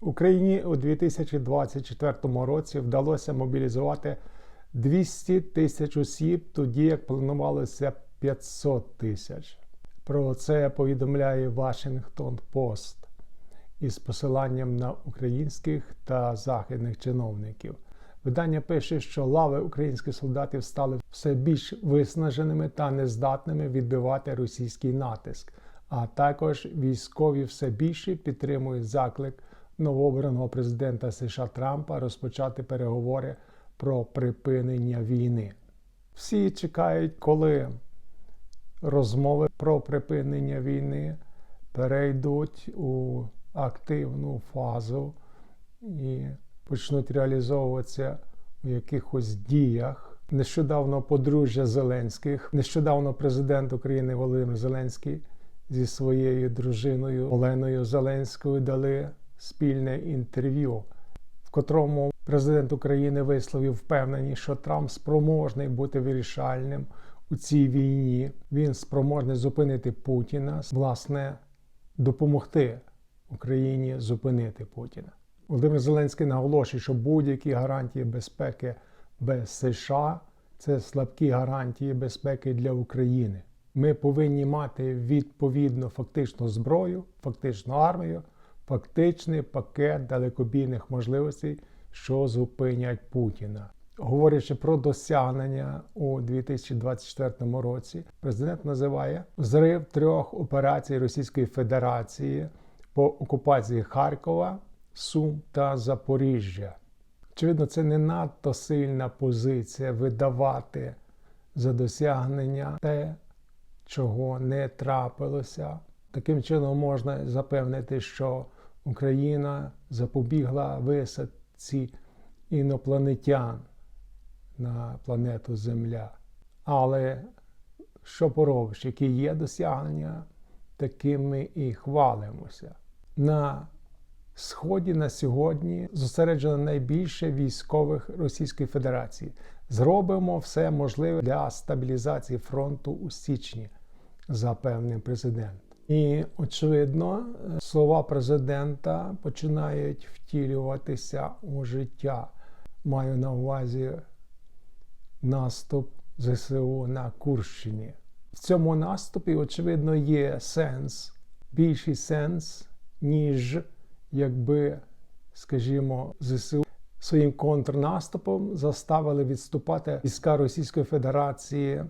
Україні у 2024 році вдалося мобілізувати 200 тисяч осіб, тоді як планувалося 500 тисяч. Про це повідомляє Washington Post із посиланням на українських та західних чиновників. Видання пише, що лави українських солдатів стали все більш виснаженими та нездатними відбивати російський натиск, а також військові все більше підтримують заклик новообраного президента США Трампа розпочати переговори про припинення війни. Всі чекають, коли розмови про припинення війни перейдуть у активну фазу і почнуть реалізовуватися у якихось діях. Нещодавно подружжя Зеленських, нещодавно президент України Володимир Зеленський зі своєю дружиною Оленою Зеленською дали спільне інтерв'ю, в котрому президент України висловив впевненість, що Трамп спроможний бути вирішальним у цій війні. Він спроможний зупинити Путіна, власне, допомогти Україні зупинити Путіна. Володимир Зеленський наголошує, що будь-які гарантії безпеки без США це слабкі гарантії безпеки для України. Ми повинні мати відповідну фактичну зброю, фактичну армію, фактичний пакет далекобійних можливостей, що зупинять Путіна. Говорячи про досягнення у 2024 році, президент називає взрив трьох операцій Російської Федерації по окупації Харкова, Сум та Запоріжжя. Очевидно, це не надто сильна позиція видавати за досягнення те, чого не трапилося. Таким чином можна запевнити, що Україна запобігла висадці інопланетян на планету Земля. Але що поробиш, які є досягнення, такими і хвалимося. На Сході на сьогодні зосереджено найбільше військових Російської Федерації. Зробимо все можливе для стабілізації фронту у січні, запевнив президент. І очевидно, слова президента починають втілюватися у життя. Маю на увазі наступ ЗСУ на Курщині. В цьому наступі, очевидно, є сенс, більший сенс, ніж якби, скажімо, ЗСУ своїм контрнаступом заставили відступати війська Російської Федерації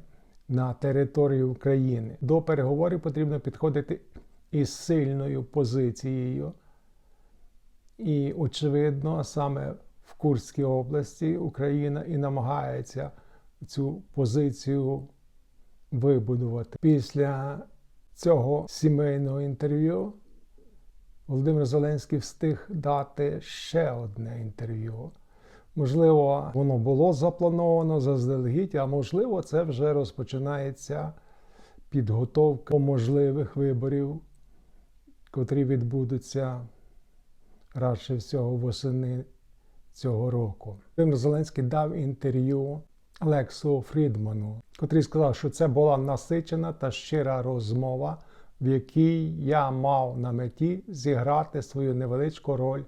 на територію України. До переговорів потрібно підходити із сильною позицією. І, очевидно, саме в Курській області Україна і намагається цю позицію вибудувати. Після цього сімейного інтерв'ю Володимир Зеленський встиг дати ще одне інтерв'ю. Можливо, воно було заплановано заздалегідь, а можливо, це вже розпочинається підготовка можливих виборів, котрі відбудуться радше всього восени цього року. Володимир Зеленський дав інтерв'ю Алексу Фрідману, котрий сказав, що це була насичена та щира розмова, в якій я мав на меті зіграти свою невеличку роль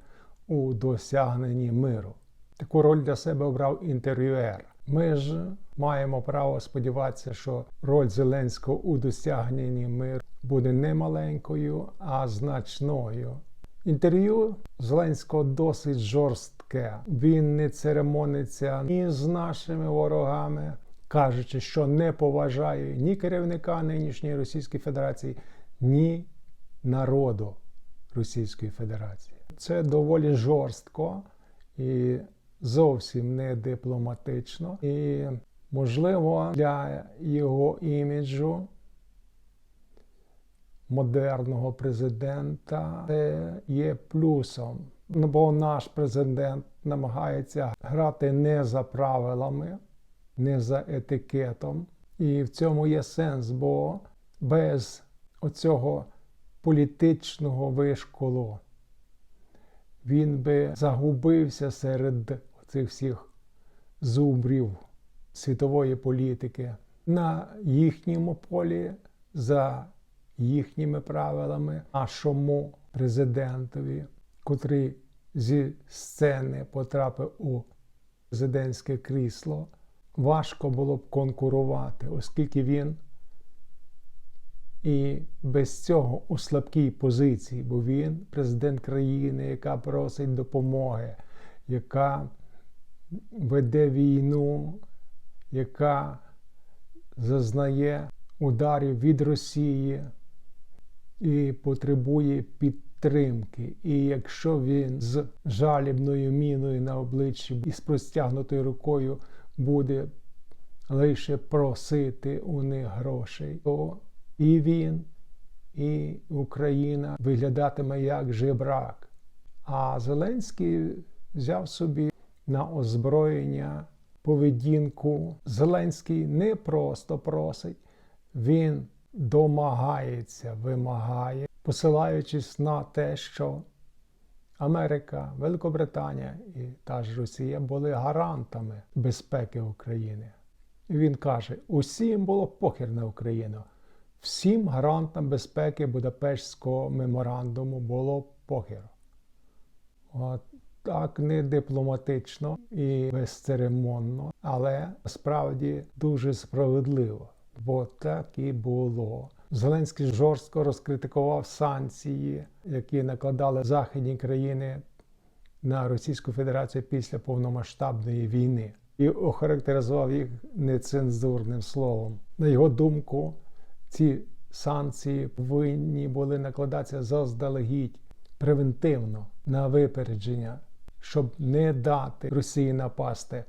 у досягненні миру. Таку роль для себе обрав інтерв'юер. Ми ж маємо право сподіватися, що роль Зеленського у досягненні миру буде не маленькою, а значною. Інтерв'ю Зеленського досить жорстке. Він не церемониться ні з нашими ворогами, кажучи, що не поважає ні керівника нинішньої Російської Федерації, ні народу Російської Федерації. Це доволі жорстко і зовсім не дипломатично. І, можливо, для його іміджу модерного президента це є плюсом. Ну, бо наш президент намагається грати не за правилами, не за етикетом. І в цьому є сенс, бо без оцього політичного вишколу він би загубився серед цих всіх зубрів світової політики на їхньому полі за їхніми правилами, нашому президентові, котрий зі сцени потрапив у президентське крісло, важко було б конкурувати, оскільки він і без цього у слабкій позиції, бо він президент країни, яка просить допомоги, яка веде війну, яка зазнає ударів від Росії і потребує підтримки. І якщо він з жалібною міною на обличчі і з простягнутою рукою буде лише просити у них грошей, то і він, і Україна виглядатиме як жебрак. А Зеленський взяв собі на озброєння поведінку. Зеленський не просто просить, він домагається, вимагає, посилаючись на те, що Америка, Великобританія і та ж Росія були гарантами безпеки України. Він каже: усім було похір на Україну. Всім гарантам безпеки Будапештського меморандуму було похір. От так не дипломатично і безцеремонно, але справді дуже справедливо, бо так і було. Зеленський жорстко розкритикував санкції, які накладали західні країни на Російську Федерацію після повномасштабної війни, і охарактеризував їх нецензурним словом. На його думку, ці санкції повинні були накладатися заздалегідь превентивно на випередження, щоб не дати Росії напасти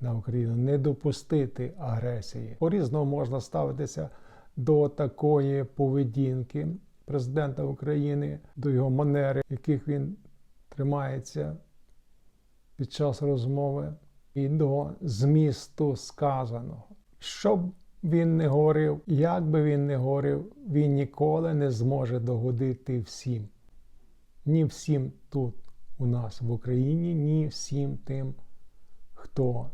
на Україну, не допустити агресії. По-різному можна ставитися до такої поведінки президента України, до його манери, яких він тримається під час розмови, і до змісту сказаного. Щоб він не говорив, як би він не говорив, він ніколи не зможе догодити всім. Ні всім тут у нас в Україні, ні всім тим, хто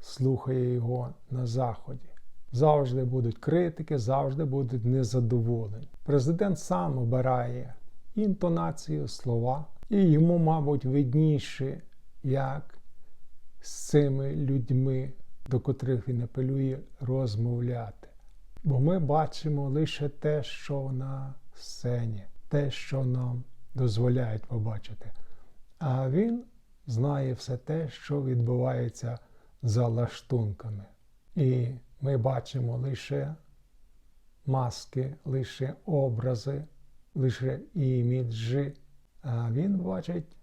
слухає його на Заході. Завжди будуть критики, завжди будуть незадоволені. Президент сам обирає інтонацію, слова, і йому, мабуть, видніше, як з цими людьми, до котрих він апелює, розмовляти. Бо ми бачимо лише те, що на сцені, те, що нам дозволяють побачити. А він знає все те, що відбувається за лаштунками. І ми бачимо лише маски, лише образи, лише іміджі, а він бачить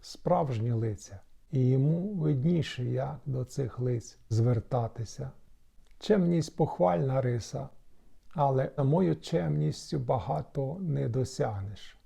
справжні лиця. І йому видніше, як до цих лиць звертатися. Чемність похвальна риса, але мою чемністю багато не досягнеш.